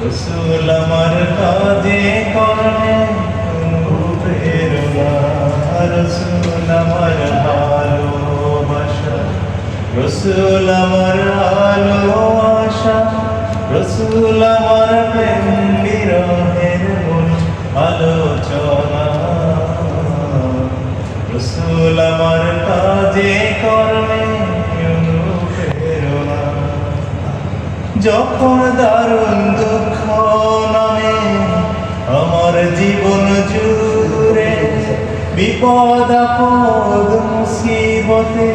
রসুল আমার কাজে কর্মে প্রেরণা রসুল আমার ভালোবাসা, রসুল আমার আলো আশা রসুল আমার প্রেম বিরহের যখন দারুণ দুঃখ নামে আমার জীবন জুড়ে, বিপদ, আপদ, মুসিবতে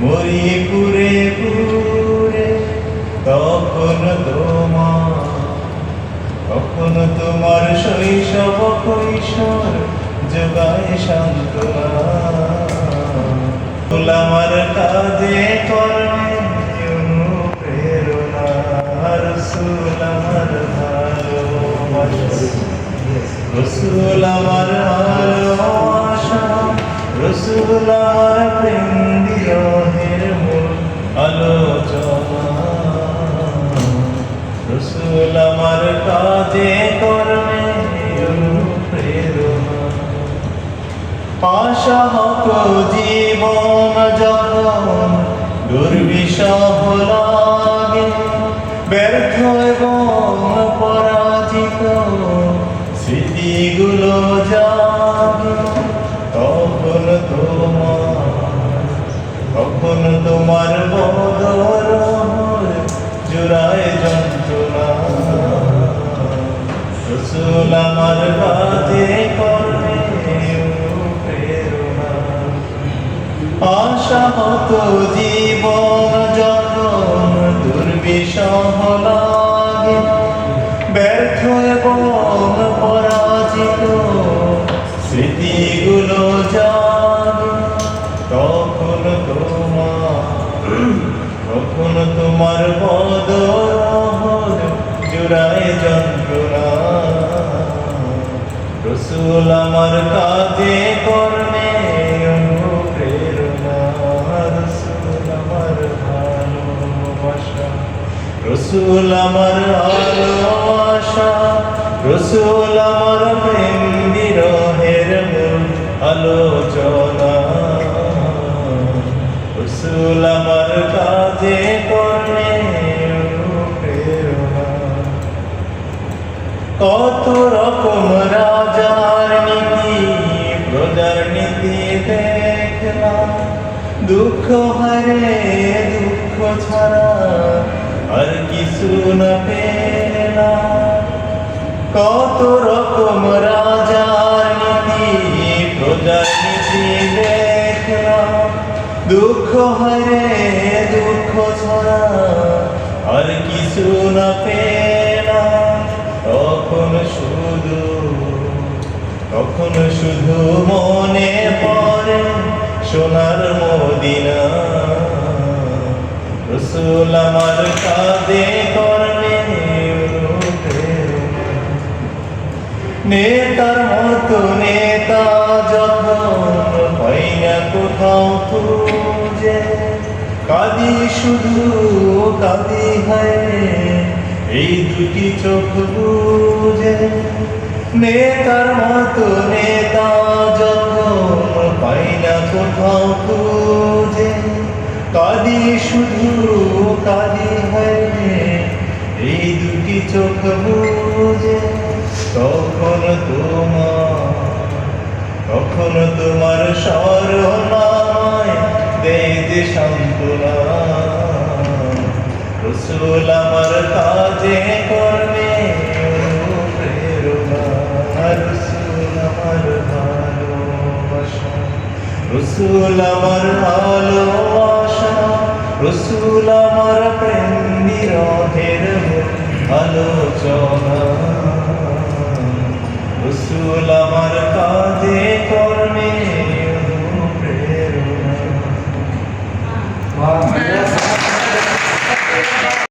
মরি পুরে পুরে তখন তোমার তখন তোমার শৈশব কৈশোর যোগায় সান্ত্বনা। ফুল আমার কাজে রসুল আমার ভালোবাসা রসুল আমার প্রেম রসুল আমার কাজে কর্মে অনুপ্রেরণা। পাশাহত জীবন যখন দুর্বিষহ লাগে তোমার বদর জোড়ায় যন্ত্রণা। রসুল আমার বাদে আশা মতো জীবন তোমার বদর জোড়ায় যন্ত্রণা রসুল আমার কাজে কর্মে রসুল আমার ভালোবাসা। রসুল আমার ভালোবাসা। রসুল প্রেম বিরহের আলোচনা। রসুল আমার আর কিছু না পেলাম কত রকম রাজার নীতি, প্রজার নীতি দেখলাম। দুঃখ হারে দুঃখ ছাড়া আর কিছু না পেলাম তখন শুধু তখন শুধু মনে পড়ে সোনার মদিনা। করলে নেতার মতো নেতা যখন পাই না কোথাও খুঁজে, কাঁদি শুধু, কাঁদি হয় এই দুটি চোখ বুঝে। নেতার মতো নেতা যখন পাই না কোথাও খুঁজে, কাঁদি শুধু চোখ বুঝে তখন তোমার তখন তোমার স্মরণায় দেয় যে রসুল আমার কাজে অনুপ্রেরণা, রসুল আমার ভালোবাসা। রসুল আমার প্রেম বিরহের আলোচনা